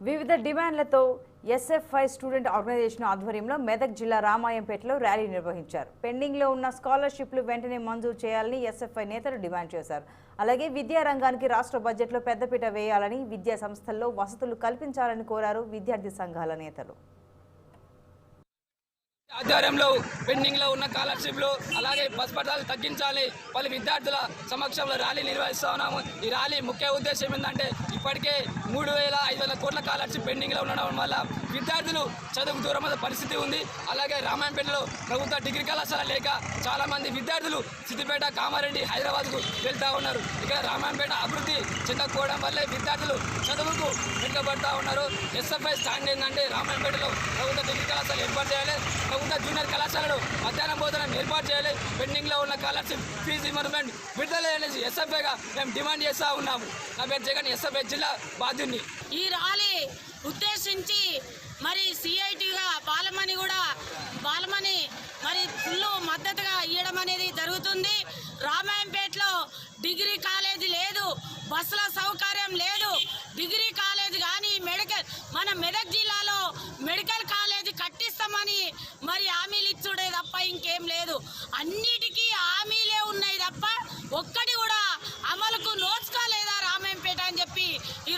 వివిధ డిమాండ్లతో SFI student organisation ఆధ్వర్యంలో మెదక్ జిల్లా రామాయంపేటలో ర్యాలీ నిర్వహించారు. పెండింగ్లో ఉన్న స్కాలర్షిప్లు వెంటనే మంజూరు చేయాలని ఎస్ఎఫ్ఐ నేతలు డిమాండ్ చేశారు. అలాగే విద్యా రంగానికి రాష్ట్ర బడ్జెట్లో పెద్దపీట వేయాలని విద్యా సంస్థల్లో వసతులు కల్పించాలని కోరారు విద్యార్థి సంఘాల నేతలు. ఆధ్వర్యంలో పెండింగ్లో ఉన్న స్కాలర్షిప్లు అలాగే బస్ పట్టాలు తగ్గించాలి. పలు విద్యార్థుల సమక్షంలో ర్యాలీ నిర్వహిస్తా ఉన్నాము. ఈ ర్యాలీ ముఖ్య ఉద్దేశం ఏంటంటే ఇప్పటికే మూడు వేల ఐదు వేల కోట్ల స్కాలర్షిప్ పెండింగ్లో ఉండడం వల్ల విద్యార్థులు చదువుకు దూరమైన పరిస్థితి ఉంది. అలాగే రామాయణపేటలో ప్రభుత్వ డిగ్రీ కళాశాల లేక చాలామంది విద్యార్థులు సిద్దిపేట కామారెడ్డి హైదరాబాద్కు వెళ్తా ఉన్నారు. ఇక్కడ రామాయణపేట అభివృద్ధి చెందకపోవడం వల్లే విద్యార్థులు చదువుకు వెనుకబడతా ఉన్నారు. ఎస్ఎఫ్ఐ స్టాండ్ ఏంటంటే రామాయణపేటలో ప్రభుత్వ డిగ్రీ కళాశాల ఏర్పాటు చేయాలి. ప్రభుత్వ జూనియర్ కళాశాలలో మధ్యాహ్నం భోజనం ఏర్పాటు చేయాలి. పెండింగ్లో ఉన్న స్కాలర్షిప్ ఫీజు రిమర్మెంట్ విడుదల చేసి ఎస్ఎఫ్ఐగా మేము డిమాండ్ చేస్తూ ఉన్నాము. నా పేరు జగన్ ఎస్ఎఫ్ఐ జిల్లా బాధ్యుని ఈ ర్యాలీ ఉద్దేశించి మరి సిఐటిగా పాలమణి కూడా పాలమణి మరి ఫుల్ మద్దతుగా ఇవ్వడం అనేది జరుగుతుంది. రామాయంపేటలో డిగ్రీ కాలేజీ లేదు బస్సుల సౌకర్యం లేదు. డిగ్రీ కాలేజ్ కానీ మెడికల్ మన మెదక్ జిల్లా